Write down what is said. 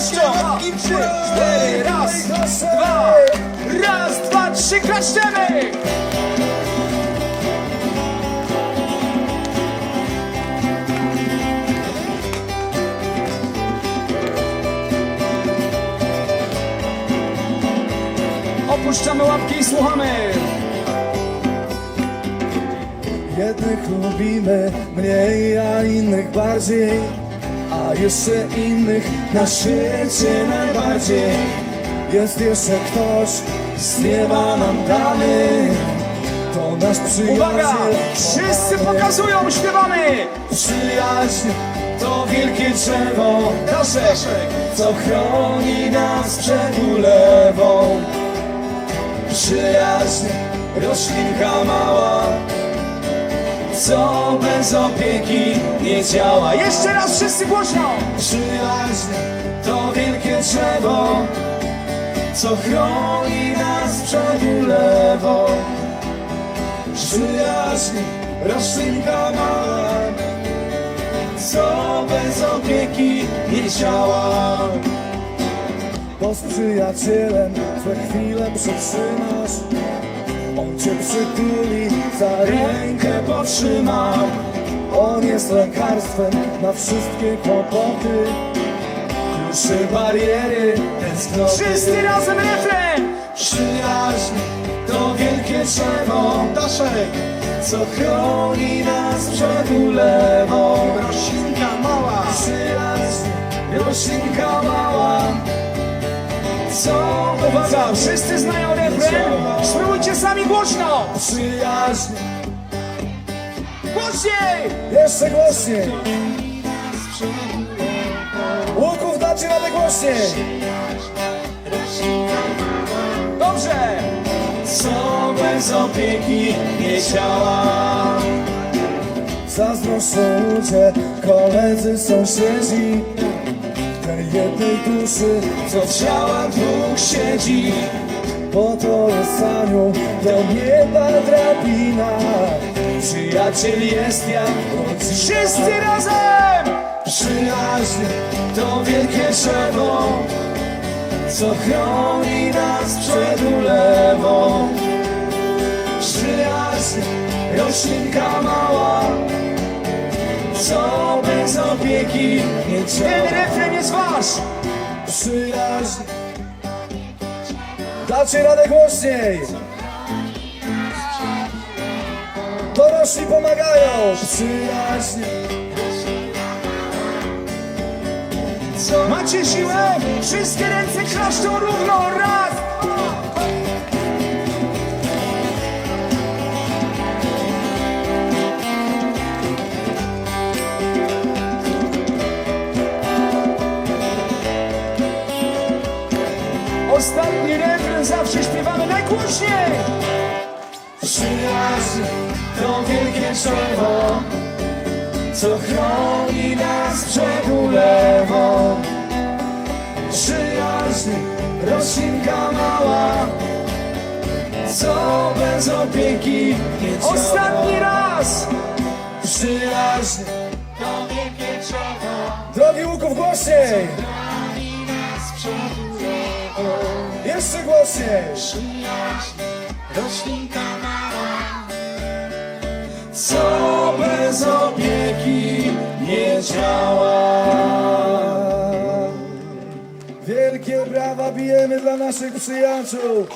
klaszczą! W Trzy, cztery, raz, dwa, raz, dwa, trzy, klaszczemy! Opuszczamy łapki i słuchamy! Jednych lubimy mniej, a innych bardziej A jeszcze innych na świecie najbardziej Jest jeszcze ktoś z nieba nam dany To nasz przyjaciel Uwaga! Wszyscy pokazują, śpiewamy! Przyjaźń to wielkie drzewo Daszek! Co chroni nas przed ulewą Przyjaźń, roślinka mała Co bez opieki nie działa. Jeszcze raz wszyscy głośno! Przyjaźń to wielkie drzewo Co chroni nas przed ulewą. Przyjaźń, roślinka mała Co bez opieki nie działa. Bo z przyjacielem twe chwile przetrzymasz On cię przytuli, za rękę potrzyma On jest lekarstwem na wszystkie kłopoty. Kruszy bariery, tęsknoty. Wszyscy razem refren! Przyjaźń to wielkie drzewo Daszek, Co chroni nas przed ulewą. Roślinka mała. Przyjaźń, roślinka mała. Co Uwaga, wszyscy znają refren! Sami głośno! Przyjaźń, Głośniej! jeszcze głośniej Łuków dacie radę głośniej Dobrze! Co bez opieki nie działa Zazdroszczą ludzie, koledzy, sąsiedzi Tej jednej duszy, co w ciałach dwóch siedzi Po to jest anioł, do nieba drabina Przyjaciel jest jak rodzina Wszyscy razem! Przyjaźń to wielkie drzewo Co chroni nas przed ulewą Przyjaźń, roślinka mała Co bez opieki nie Ten działa refren jest wasz! Przyjaźń Dacie radę głośniej Dorośli pomagają Przyjaźń Macie siłę? Wszystkie ręce klaszczą równo! Raz! Ostatni refren zawsze śpiewamy najgłośniej! Przyjaźń to wielkie drzewo Co chroni nas przed ulewą Przyjaźń, roślinka mała Co bez opieki nie działa Ostatni raz! Przyjaźń to wielkie drzewo Drogi łuków głośniej! Jeszcze głośniej! Roślinka mała. co bez opieki nie działa. Wielkie brawa bijemy dla naszych przyjaciół.